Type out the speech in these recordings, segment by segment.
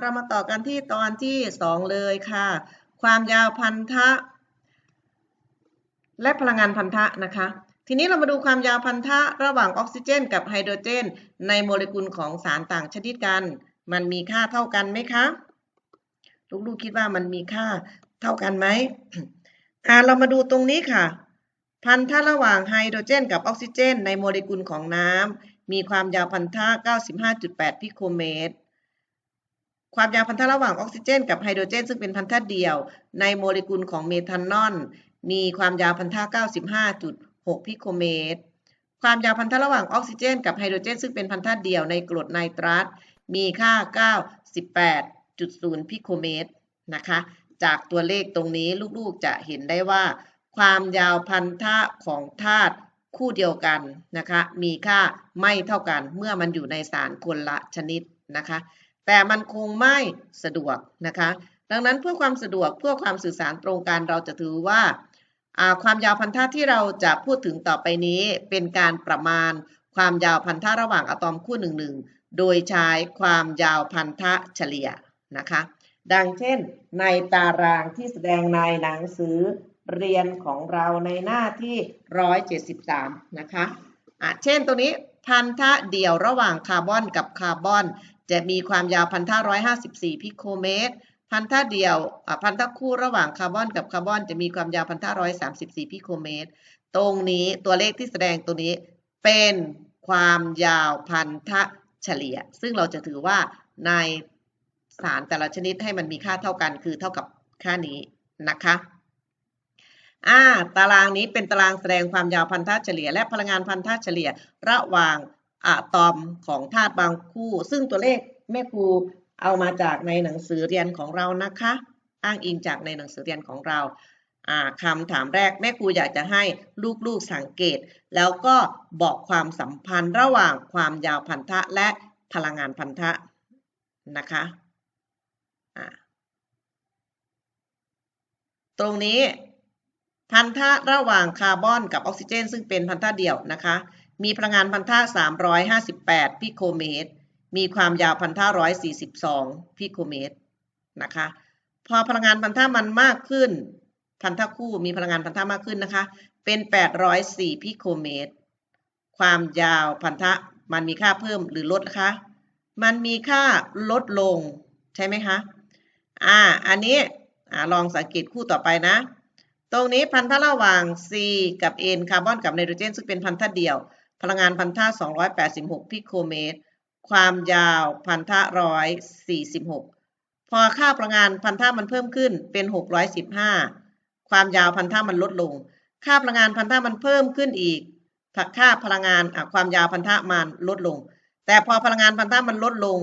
เรามาต่อกันที่ตอนที่สองเลยค่ะ ความยาวพันธะ และพลังงานพันธะนะคะ ทีนี้เรามาดูความยาวพันธะระหว่างออกซิเจน กับไฮโดรเจน ในโมเลกุลของสารต่างชนิดกัน มันมีค่าเท่ากันไหมคะ ลูกๆคิดว่ามันมีค่าเท่ากันไหมเรามาดูตรงนี้ค่ะ พันธะระหว่างไฮโดรเจน กับออกซิเจน ในโมเลกุลของน้ำมีความยาวพันธะ 95.8 พิโคเมตร ความยาวพันธะระหว่างออกซิเจน กับไฮโดรเจน ซึ่งเป็นพันธะเดียว ในโมเลกุลของเมทานอลมีความยาวพันธะ95.6 พิโคเมตร ความยาวพันธะระหว่างออกซิเจน กับไฮโดรเจน ซึ่งเป็นพันธะเดียวในกรดไนตรัสมีค่า 98.0 พิโคเมตรนะคะ จากตัวเลขตรงนี้ลูกๆจะเห็นได้ว่า ความยาวพันธะของธาตุคู่เดียวกันนะคะ มีค่าไม่เท่ากันเมื่อมันอยู่ในสารคนละชนิดนะคะ แต่มันคงไม่สะดวกนะคะ ดังนั้นเพื่อความสะดวกเพื่อความสื่อสารตรงกันเราจะถือว่าความยาวพันธะที่เราจะพูดถึงต่อไปนี้เป็นการประมาณความยาวพันธะระหว่างอะตอมคู่หนึ่งหนึ่งโดยใช้ความยาวพันธะเฉลี่ยนะคะ ดังเช่น ในตารางที่แสดงในหนังสือเรียนของเราในหน้าที่ 173 นะคะะเช่นตัวนี้พันธะเดี่ยวระหว่างคาร์บอนกับคาร์บอน จะมีความยาวพันธะ154 พิโคเมตร พันธะเดียวพันธะคู่ระหว่างคาร์บอนกับคาร์บอนจะมีความยาวพันธะ134 พิโคเมตร ตรงนี้ตัวเลขที่แสดงตัวนี้เป็นความยาวพันธะเฉลี่ย ซึ่งเราจะถือว่าในสารแต่ละชนิดให้มันมีค่าเท่ากันคือเท่ากับค่านี้นะคะอ่าตารางนี้เป็นตารางแสดงความยาวพันธะเฉลี่ย และพลังงานพันธะเฉลี่ย ระหว่าง อะตอมของธาตุบางคู่ ซึ่งตัวเลขแม่ครูเอามาจากในหนังสือเรียนของเรานะคะ อ้างอิงจากในหนังสือเรียนของเราคำถามแรกแม่ครูอยากจะให้ลูกๆสังเกต แล้วก็บอกความสัมพันธ์ระหว่างความยาวพันธะและพลังงานพันธะนะคะตรงนี้พันธะระหว่างคาร์บอนกับออกซิเจน ซึ่งเป็นพันธะเดี่ยวนะคะ มีพลังงานพันธะ358 พิโคเมตร มีความยาวพันธะ142 พิโคเมตรนะคะ พอพลังงานพันธะมันมากขึ้น พันธะคู่มีพลังงานพันธะมากขึ้นนะคะ เป็น 804 พิโคเมตร ความยาวพันธะมันมีค่าเพิ่มหรือลดคะ มันมีค่าลดลงใช่ไหมคะ อ่า อันนี้อลองสังเกตคู่ต่อไปนะ ตรงนี้พันธะระหว่าง C กับ N คาร์บอนกับไนโตรเจนซึ่งเป็นพันธะเดี่ยว พลังงานพันธะ286 พิโคเมตร ความยาวพันธะ146 พอค่าพลังงานพันธะมันเพิ่มขึ้นเป็น 615 ความยาวพันธะมันลดลง ค่าพลังงานพันธะมันเพิ่มขึ้นอีกค่าพลังงานความยาวพันธะมันลดลง แต่พอพลังงานพันธะมันลดลง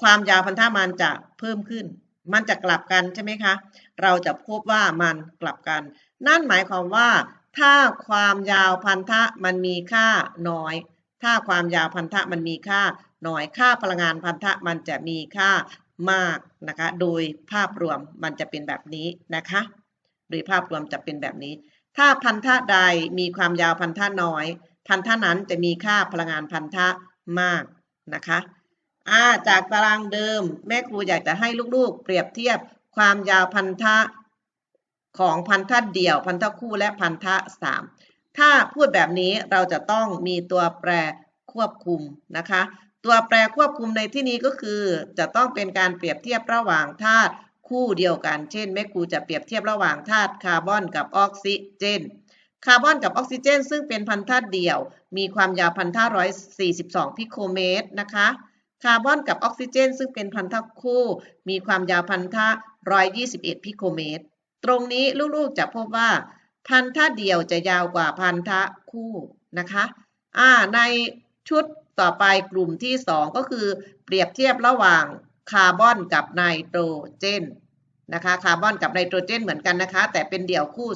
ความยาวพันธะมันจะเพิ่มขึ้น มันจะกลับกันใช่ไหมคะ เราจะพบว่ามันกลับกัน นั่นหมายความว่า ถ้าความยาวพันธะมันมีค่าน้อย ถ้าความยาวพันธะมันมีค่าน้อยค่าพลังงานพันธะมันจะมีค่ามากนะคะ โดยภาพรวมมันจะเป็นแบบนี้นะคะ โดยภาพรวมจะเป็นแบบนี้ ถ้าพันธะใดมีความยาวพันธะน้อย พันธะนั้นจะมีค่าพลังงานพันธะมากนะคะาจากตารางเดิม แม่ครูอยากจะให้ลูกๆ เปรียบเทียบความยาวพันธะ ของพันธะเดี่ยว พันธะคู่และพันธะสามถ้าพูดแบบนี้เราจะต้องมีตัวแปรควบคุมนะคะ ตัวแปรควบคุมในที่นี้ก็คือ จะต้องเป็นการเปรียบเทียบระหว่างธาตุคู่เดียวกัน เช่นแม่ครูจะเปรียบเทียบระหว่างธาตุคาร์บอนกับออกซิเจน คาร์บอนกับออกซิเจน ซึ่งเป็นพันธะเดี่ยว มีความยาวพันธะ142พิโคเมตรนะคะ คาร์บอนกับออกซิเจน ซึ่งเป็นพันธะคู่ มีความยาวพันธะ121พิโคเมตร ตรงนี้ลูกๆจะพบว่า พันธะเดียวจะยาวกว่าพันธะคู่นะคะอ่าในชุดต่อไปกลุ่มที่ 2 ก็คือเปรียบเทียบระหว่างคาร์บอนกับไนโตรเจนนะคะคาร์บอนกับไนโตรเจนเหมือนกันนะคะ แต่เป็นเดี่ยวคู่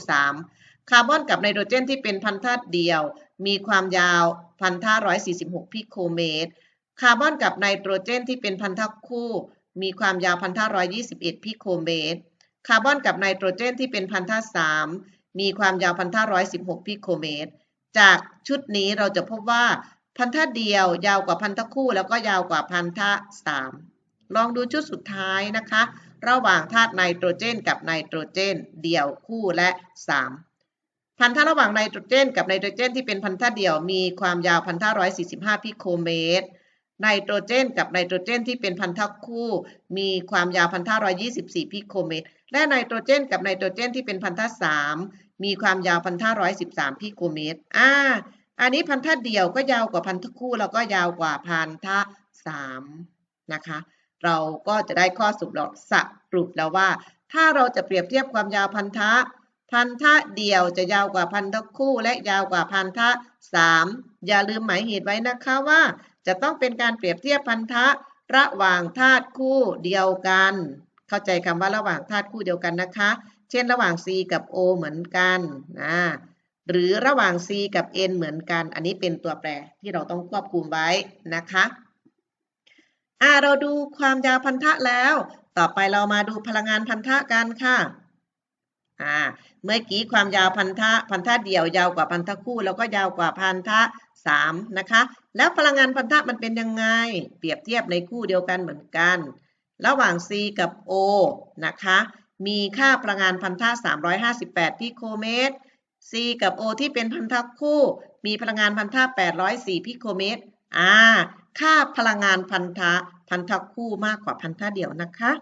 3 คาร์บอนกับไนโตรเจนที่เป็นพันธะเดียว มีความยาวพันธะ146 พิโคเมตร คาร์บอนกับไนโตรเจนที่เป็นพันธะคู่ มีความยาวพันธะ121 พิโคเมตร คาร์บอนกับไนโตรเจนที่เป็นพันธะ3มีความยาวพันธะ116พิโคเมตร จากชุดนี้เราจะพบว่าพันธะเดียวยาวกว่าพันธะคู่ แล้วก็ยาวกว่าพันธะ3ลองดูชุดสุดท้ายนะคะ ระหว่างธาตุไนโตรเจน กับไนโตรเจน เดี่ยวคู่และ 3 พันธะระหว่างไนโตรเจน กับไนโตรเจนที่เป็นพันธะเดี่ยวมีความยาวพันธะ145 พิโคเมตร ไนโตรเจน กับไนโตรเจนที่เป็นพันธะคู่ มีความยาวพันธะ124 พิโคเมตร และไนโตรเจน กับไนโตรเจนที่เป็นพันธะ3มีความยาวพันธะ113 พิโคเมตร อ่า อันนี้พันธะเดี่ยวก็ยาวกว่าพันธะคู่ แล้วก็ยาวกว่าพันธะ3นะคะ เราก็จะได้ข้อสรุปสรุปแล้วว่า ถ้าเราจะเปรียบเทียบความยาวพันธะ พันธะเดี่ยวจะยาวกว่าพันธะคู่และยาวกว่าพันธะ3อย่าลืมหมายเหตุไว้นะคะว่า จะต้องเป็นการเปรียบเทียบพันธะระหว่างธาตุคู่เดียวกัน เข้าใจคำว่าระหว่างธาตุคู่เดียวกันนะคะ เช่นระหว่าง C กับ O เหมือนกันนะหรือระหว่าง C กับ N เหมือนกัน อันนี้เป็นตัวแปรที่เราต้องควบคุมไว้นะคะอ่าเราดูความยาวพันธะแล้ว ต่อไปเรามาดูพลังงานพันธะกันค่ะ อ่าเมื่อกี้ความยาวพันธะพันธะเดี่ยวยาวกว่าพันธะคู่ แล้วก็ยาวกว่าพันธะ3นะคะแล้วพลังงานพันธะมันเป็นยังไง เปรียบเทียบในคู่เดียวกันเหมือนกัน ระหว่าง C กับ O นะคะมีค่าพลังงานพันธะ358 พิโคเมตร C กับ O ที่เป็นพันธะคู่ มีพลังงานพันธะ804 พิโคเมตรอ่าค่าพลังงานพันธะพันธะคู่มากกว่าพันธะเดี่ยวนะคะ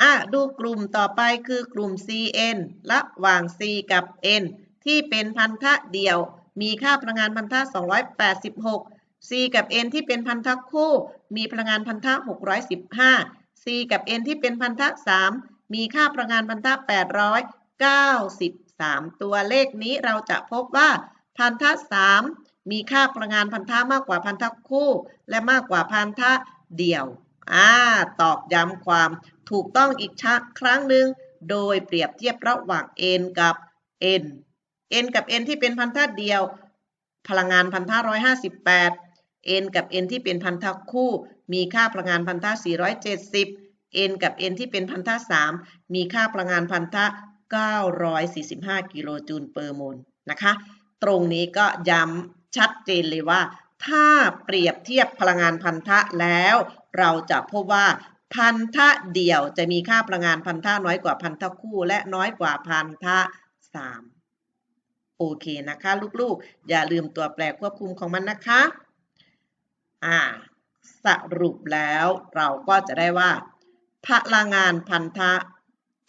อะดูกลุ่มต่อไปคือกลุ่ม CN ระหว่าง C กับ N ที่เป็นพันธะเดี่ยว มีค่าพลังงานพันธะ 286 C กับ N ที่เป็นพันธะคู่ มีพลังงานพันธะ 615 C กับ N ที่เป็นพันธะ 3 มีค่าพลังงานพันธะ 893 ตัวเลขนี้เราจะพบว่าพันธะ 3 มีค่าพลังงานพันธะมากกว่าพันธะคู่ และมากกว่าพันธะเดี่ยว อ่า ตอกย้ำความ ถูกต้องอีกชักครั้งหนึ่งโดยเปรียบเทียบระหว่าง n กับ n n กับ n ที่เป็นพันธะเดียว พลังงานพันธะ158 n กับ n ที่เป็นพันธะคู่ มีค่าพลังงานพันธะ470 n กับ n ที่เป็นพันธะ3มีค่าพลังงานพันธะ945กิโลจูลเปอร์โมลนะคะ ตรงนี้ก็ย้ำชัดเจนเลยว่า ถ้าเปรียบเทียบพลังงานพันธะแล้ว เราจะพบว่า พันธะเดี่ยวจะมีค่าพลังงานพันธะน้อยกว่าพันธะคู่ และน้อยกว่าพันธะ3โอเคนะคะ ลูกๆ อย่าลืมตัวแปรควบคุมของมันนะคะอ่าสรุปแล้วเราก็จะได้ว่า พลังงานพันธะ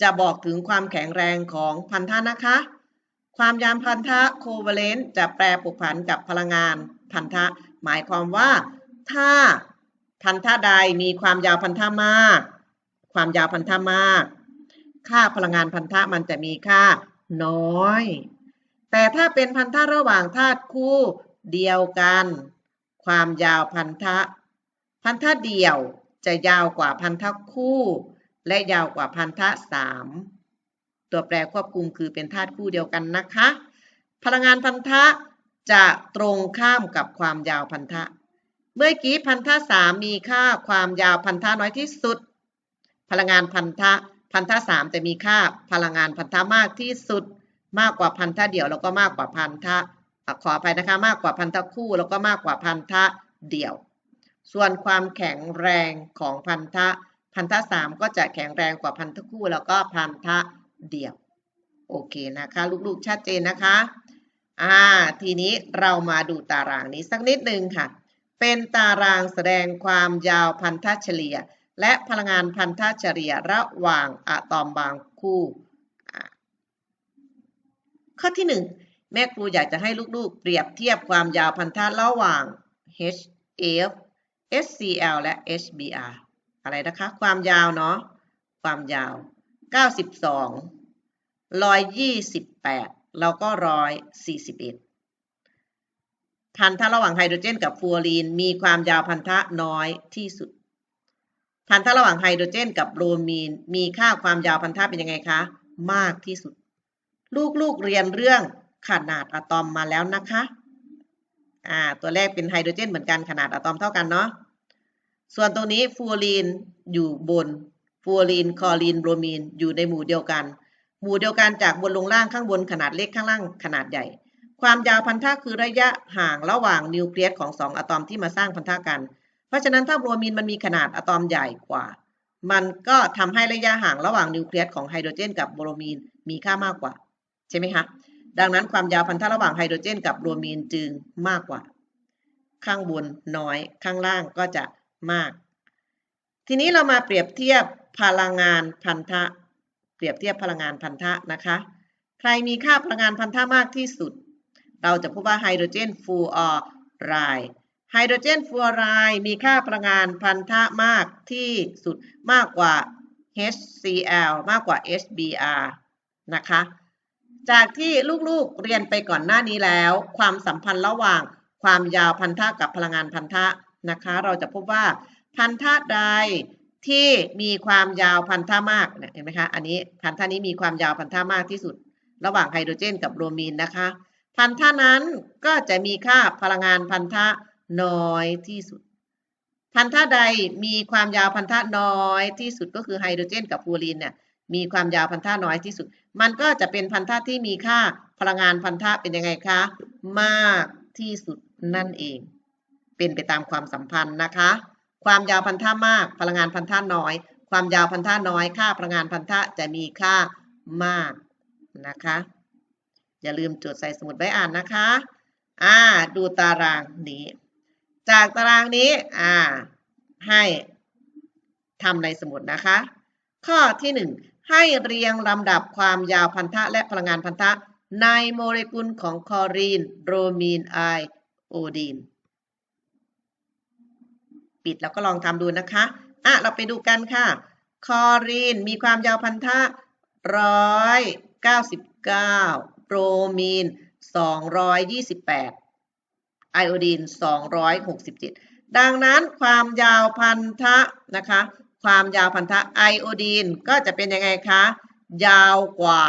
จะบอกถึงความแข็งแรงของพันธะนะคะ ความยามพันธะโคเวเลนต์จะแปรผกผันกับพลังงานพันธะ หมายความว่า ถ้า พันธะใดมีความยาวพันธะมาก ความยาวพันธะมาก ค่าพลังงานพันธะมันจะมีค่าน้อย แต่ถ้าเป็นพันธะระหว่างธาตุคู่เดียวกัน ความยาวพันธะ พันธะเดียวจะยาวกว่าพันธะคู่ และยาวกว่าพันธะสามตัวแปรควบคุมคือเป็นธาตุคู่เดียวกันนะคะ พลังงานพันธะจะตรงข้ามกับความยาวพันธะ เมื่อกี้พันธะสามมีค่าความยาวพันธะน้อยที่สุด พลังงานพันธะพันธะสามจะมีค่าพลังงานพันธะมากที่สุด มากกว่าพันธะเดี่ยวแล้วก็มากกว่าพันธะขออภัยนะคะมากกว่าพันธะคู่แล้วก็มากกว่าพันธะเดี่ยว ส่วนความแข็งแรงของพันธะพันธะสามก็จะแข็งแรงกว่าพันธะคู่แล้วก็พันธะเดี่ยว โอเคนะคะ ลูกๆชัดเจนนะคะอ่าทีนี้เรามาดูตารางนี้สักนิดนึงค่ะ เป็นตารางแสดงความยาวพันธะเฉลี่ย และพลังงานพันธะเฉลี่ยระหว่างอะตอมบางคู่ ข้อที่ 1 แม่ครูอยากจะให้ลูกๆ เปรียบเทียบความยาวพันธะระหว่าง HF SCl และ HBr อะไรนะคะ ความยาวเนาะ ความยาว 92 128 แล้วก็ 141 พันธะระหว่างไฮโดรเจนกับฟูออรีน มีความยาวพันธะน้อยที่สุด พันธะระหว่างไฮโดรเจนกับโบรมีน มีค่าความยาวพันธะเป็นยังไงคะ มากที่สุด ลูกๆเรียนเรื่องขนาดอะตอมมาแล้วนะคะ อ่า ตัวแรกเป็นไฮโดรเจนเหมือนกันขนาดอะตอมเท่ากันเนาะ ส่วนตรงนี้ฟูอรีนอยู่บนฟูอรีนคอรีน โบรมีน อยู่ในหมู่เดียวกัน หมู่เดียวกันจากบนลงล่างข้างบนขนาดเล็กข้างล่างขนาดใหญ่ ความยาวพันธะคือระยะห่างระหว่างนิวเคลียสของ2องอะตอมที่มาสร้างพันธะกัน เพราะฉะนั้นถ้าโบรมีนมันมีขนาดอะตอมใหญ่กว่า มันก็ทำให้ระยะห่างระหว่างนิวเคลียสของไฮโดรเจน กับโบโรมีนมีค่ามากกว่า ใช่ไหมคะ ดังนั้นความยาวพันธะระหว่างไฮโดรเจน กับโบรมีนจึงมากกว่า ข้างบนน้อย ข้างล่างก็จะมาก ทีนี้เรามาเปรียบเทียบพลังงานพันธะ เปรียบเทียบพลังงานพันธะนะคะ ใครมีค่าพลังงานพันธะมากที่สุด เราจะพบว่าไฮโดรเจนฟูออไรด์ไฮโดรเจนฟูออไรด์มีค่าพลังงานพันธะมากที่สุดมากกว่า HCl มากกว่า HBr นะคะ จากที่ลูกๆเรียนไปก่อนหน้านี้แล้ว ความสัมพันธ์ระหว่างความยาวพันธะกับพลังงานพันธะนะคะ เราจะพบว่าพันธะใดที่มีความยาวพันธะมากเห็นไหมคะ อันนี้พันธะนี้มีความยาวพันธะมากที่สุด ระหว่างไฮโดรเจนกับโบรมีนนะคะ พันธะนั้นก็จะมีค่าพลังงานพันธะน้อยที่สุด พันธะใดมีความยาวพันธะน้อยที่สุดก็คือไฮโดรเจนกับฟูรีนเนี่ยมีความยาวพันธะน้อยที่สุด มันก็จะเป็นพันธะที่มีค่าพลังงานพันธะเป็นยังไงคะ มากที่สุดนั่นเอง เป็นไปตามความสัมพันธ์นะคะ ความยาวพันธะมากพลังงานพันธะน้อย ความยาวพันธะน้อย ค่าพลังงานพันธะจะมีค่ามากนะคะ อย่าลืมจดใส่สมุดไว้อ่านนะคะ อ่า ดูตารางนี้ จากตารางนี้ อ่า ให้ทำในสมุดนะคะ ข้อที่ 1 ให้เรียงลำดับความยาวพันธะและพลังงานพันธะในโมเลกุลของคลอรีนโบรมีนไอโอดีน ปิดแล้วก็ลองทำดูนะคะ อะ เราไปดูกันค่ะ คลอรีนมีความยาวพันธะ199 โบรมีน 228 ไอโอดีน 267 ดังนั้นความยาวพันธะนะคะ ความยาวพันธะไอโอดีนก็จะเป็นยังไงคะ ยาวกว่า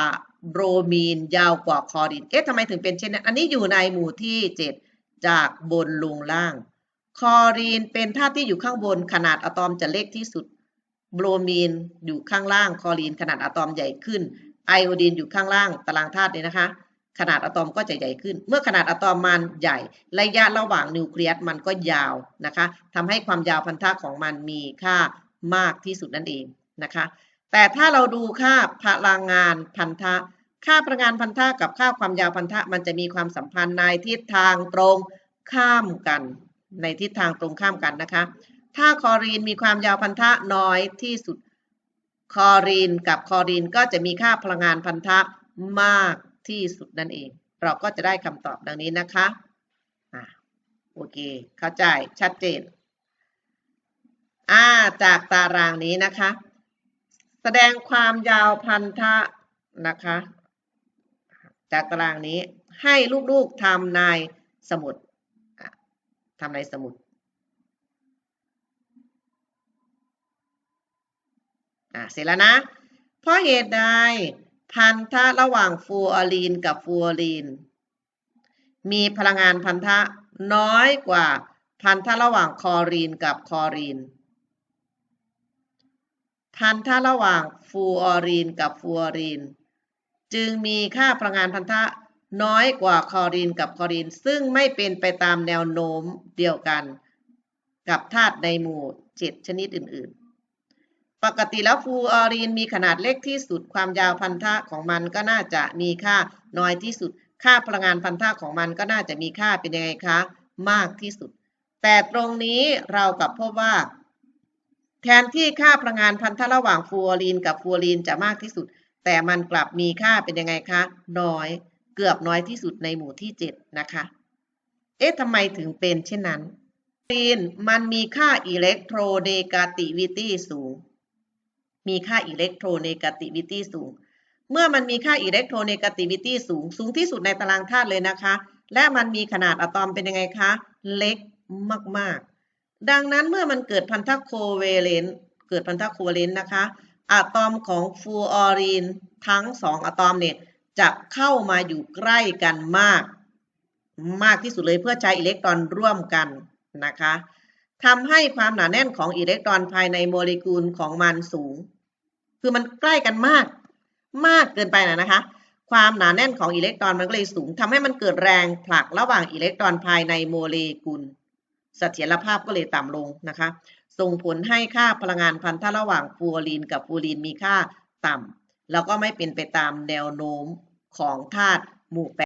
โบรมีน ยาวกว่าคลอรีน เอ๊ะทำไมถึงเป็นเช่นนั้น อันนี้อยู่ในหมู่ที่ 7 จากบนลงล่าง คลอรีนเป็นธาตุที่อยู่ข้างบนขนาดอะตอมจะเล็กที่สุดโบรมีนอยู่ข้างล่างคลอรีนขนาดอะตอมใหญ่ขึ้น ไอโอดีนอยู่ข้างล่างตารางธาตุนี้นะคะ ขนาดอะตอมก็จะใหญ่ขึ้น เมื่อขนาดอะตอมมันใหญ่ ระยะระหว่างนิวเคลียสมันก็ยาวนะคะทำให้ความยาวพันธะของมันมีค่ามากที่สุดนั่นเองนะคะ แต่ถ้าเราดูค่าพลังงานพันธะ ค่าพลังงานพันธะกับค่าความยาวพันธะมันจะมีความสัมพันธ์ในทิศทางตรงข้ามกัน ในทิศทางตรงข้ามกันนะคะ ถ้าคลอรีนมีความยาวพันธะน้อยที่สุด คอรีนกับคอรีนก็จะมีค่าพลังงานพันธะมากที่สุดนั่นเอง เราก็จะได้คำตอบดังนี้นะคะอ่าโอเค เข้าใจชัดเจนอ่าจากตารางนี้นะคะ แสดงความยาวพันธะนะคะ จากตารางนี้ให้ลูกๆทำในสมุดทำในสมุด อ่าเสร็จแล้วนะ เพราะเหตุใดพันธะระหว่างฟูออรีนกับฟูออรีน มีพลังงานพันธะน้อยกว่าพันธะระหว่างคอรีนกับคอรีน พันธะระหว่างฟูออรีนกับฟูออรีน จึงมีค่าพลังงานพันธะน้อยกว่าคอรีนกับคอรีน ซึ่งไม่เป็นไปตามแนวโน้มเดียวกัน กับธาตุในหมู่เจ็ดชนิดอื่นๆ ปกติแล้วฟูออรีนมีขนาดเล็กที่สุด ความยาวพันธะของมันก็น่าจะมีค่าน้อยที่สุด ค่าพลังงานพันธะของมันก็น่าจะมีค่าเป็นยังไงคะ มากที่สุด แต่ตรงนี้เรากลับพบว่า แทนที่ค่าพลังงานพันธะระหว่างฟูออรีนกับฟูออรีนจะมากที่สุด แต่มันกลับมีค่าเป็นยังไงคะ น้อย เกือบน้อยที่สุดในหมู่ที่ 7 นะคะ เอ๊ะทำไมถึงเป็นเช่นนั้นฟีนมันมีค่าอิเล็กโทรเนกาติวิตี้สูง มีค่าอิเล็กโทรเนกาติวิตี้สูง เมื่อมันมีค่าอิเล็กโทรเนกาติวิตี้สูง สูงที่สุดในตารางธาตุเลยนะคะ และมันมีขนาดอะตอมเป็นยังไงคะ เล็กมากๆ ดังนั้นเมื่อมันเกิดพันธะโคเวเลนต์เกิดพันธะโคเวเลนต์นะคะอะตอมของฟูออรีนทั้งสองอะตอมเนี่ยจะเข้ามาอยู่ใกล้กันมาก มากที่สุดเลยเพื่อใช้อิเล็กตรอนร่วมกันนะคะทำให้ความหนาแน่นของอิเล็กตรอนภายในโมเลกุลของมันสูง คือมันใกล้กันมาก มากเกินไปนะนะคะ ความหนาแน่นของอิเล็กตรอนมันก็เลยสูงทำให้มันเกิดแรงผลักระหว่างอิเล็กตรอนภายในโมเลกุลเสถียรภาพก็เลยต่ำลงนะคะ ส่งผลให้ค่าพลังงานพันธะระหว่างฟูออรีนกับฟูออรีนมีค่าต่ำแล้วก็ไม่เป็นไปตามแนวโน้มของธาตุหมู่แปด